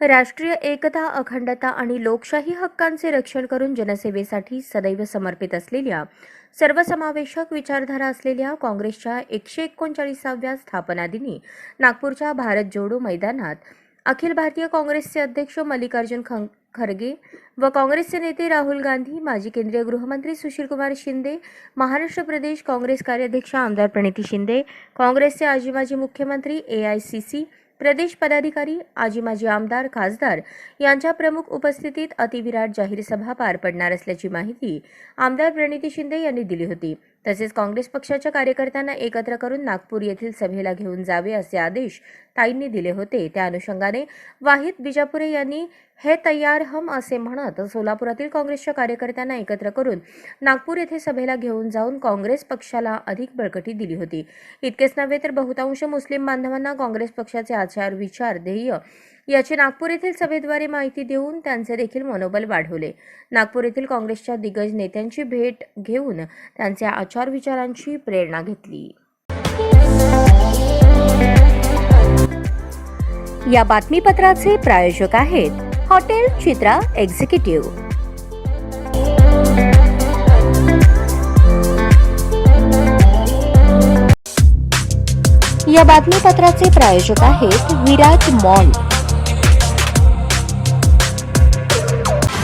राष्ट्रीय एकता अखंडता आणि लोकशाही हक्कांचे रक्षण करून जनसेवेसाठी सदैव समर्पित असलेल्या सर्वसमावेशक विचारधारा असलेल्या काँग्रेसच्या एकशे एकोणचाळीसाव्या स्थापना दिनी नागपूरच्या भारत जोडो मैदानात अखिल भारतीय काँग्रेसचे अध्यक्ष मल्लिकार्जुन खं खरगे व काँग्रेसचे नेते राहुल गांधी माजी केंद्रीय गृहमंत्री सुशीलकुमार शिंदे महाराष्ट्र प्रदेश काँग्रेस कार्याध्यक्ष आमदार प्रणिती शिंदे काँग्रेसचे आजी माजी मुख्यमंत्री ए आय सी सी प्रदेश पदाधिकारी आजी माजी आमदार खासदार यांच्या प्रमुख उपस्थितीत अतिविराट जाहीर सभा पार पडणार असल्याची माहिती आमदार प्रणिती शिंदे यांनी दिली होती. तसेच काँग्रेस पक्षाच्या कार्यकर्त्यांना एकत्र करून नागपूर येथील सभेला घेऊन जावे असे आदेश ताईंनी दिले होते. त्या अनुषंगाने वाहिद बिजापुरे यांनी हे तयार हम असे म्हणत सोलापुरातील काँग्रेसच्या कार्यकर्त्यांना एकत्र करून नागपूर येथे सभेला घेऊन जाऊन काँग्रेस पक्षाला अधिक बळकटी दिली होती. इतकेच नव्हे तर बहुतांश मुस्लिम बांधवांना काँग्रेस पक्षाचे आचार विचार ध्येय याची नागपूर येथील सभेद्वारे माहिती देऊन त्यांचे देखील मनोबल वाढवले. नागपूर येथील काँग्रेसच्या दिग्गज नेत्यांची भेट घेऊन त्यांच्या आचार विचारांची प्रेरणा घेतली. या बातमीपत्राचे प्रायोजक आहेत हॉटेल चित्रा एक्झिक्युटिव्ह. या बातमीपत्राचे प्रायोजक आहेत विराज मॉल.